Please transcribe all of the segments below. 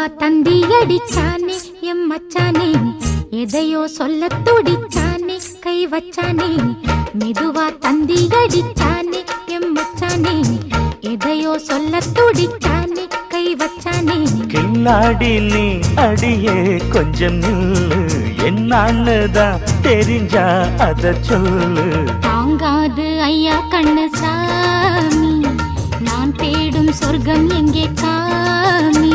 மெதுவா தந்தி அடிச்சானே எம் மச்சானே? எதையோ சொல்ல துடிச்சானே கை வச்சானே? மெதுவா தந்தி அடிச்சானே எம் மச்சானே? எதையோ சொல்ல துடிச்சானே கை வச்சானே? கில்லாடி நீ அடியே கொஞ்சம் நில்லு. என்னான்னு தான் தெரிஞ்சா அத சொல்லு. தாங்காது ஐயா கண்ணு சாமி நான் தேடும் சொர்க்கம் எங்கே காமி?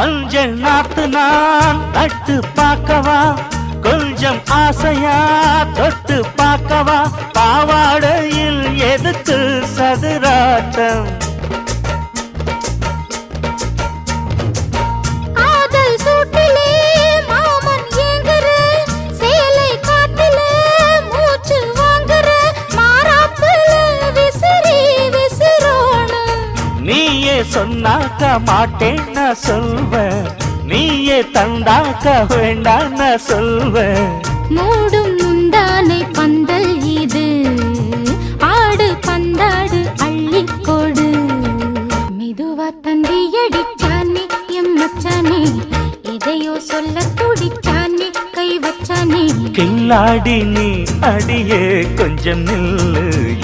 மஞ்சள் நாத்து நான் தட்டு பார்க்கவா? கொஞ்சம் ஆசையா? தொட்டு பார்க்கவா? பாவாடையில் எதுக்கு சதுராட்டம். நீயே சொன்னாக்க மாட்டேன் நான் சொல்வேன் நீயே தந்தாக்க வேண்டாம் நான் சொல்வேன் மூடும் முந்தானை பந்தல் இது. ஆடு பந்தாடு அள்ளி கொடு. மெதுவா தந்தி அடிச்சானே எம் மச்சானே. எதையோ சொல்ல துடிச்சானே கை வச்சானே கில்லாடி நீ அடியே கொஞ்சம் நில்லு.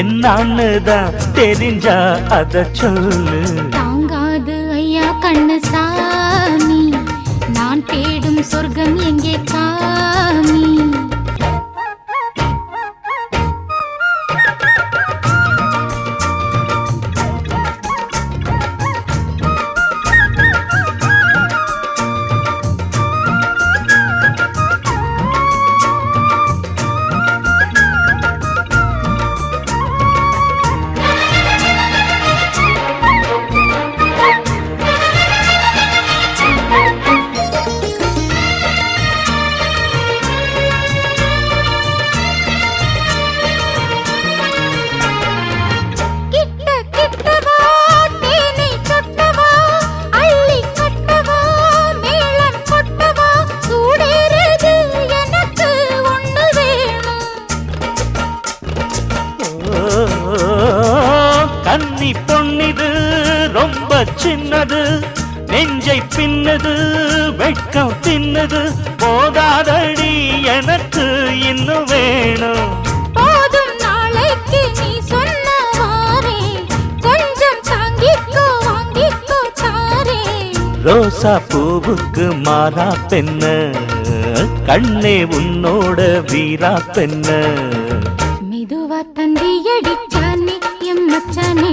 என்னான்னு தான் தெரிஞ்சா அத சொல்லு. தாங்காது ஐயா கண்ணு சாமி. நான் தேடும் சொர்க்கம் எங்கே காமி ரொம்ப சின்னது. நெஞ்சை பின்னது வெட்கம் தின்னது. போதாதடி எனக்கு இன்னும் வேணும். போதும் நாளைக்கு நீ சொன்னவாறே கொஞ்சம் தாங்கிக்கோ வாங்கிக்கோ தாரே ரோசா பூவுக்கு மாறா பெண்ண. கண்ணே உன்னோட வீரா பெண்ண. மெதுவா தந்தி அடிச்சானே எம் மச்சானே.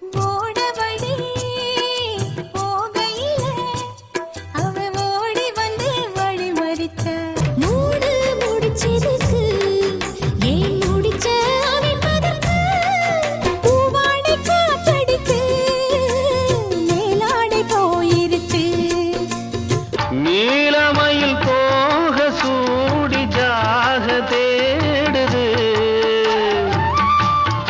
Whoa.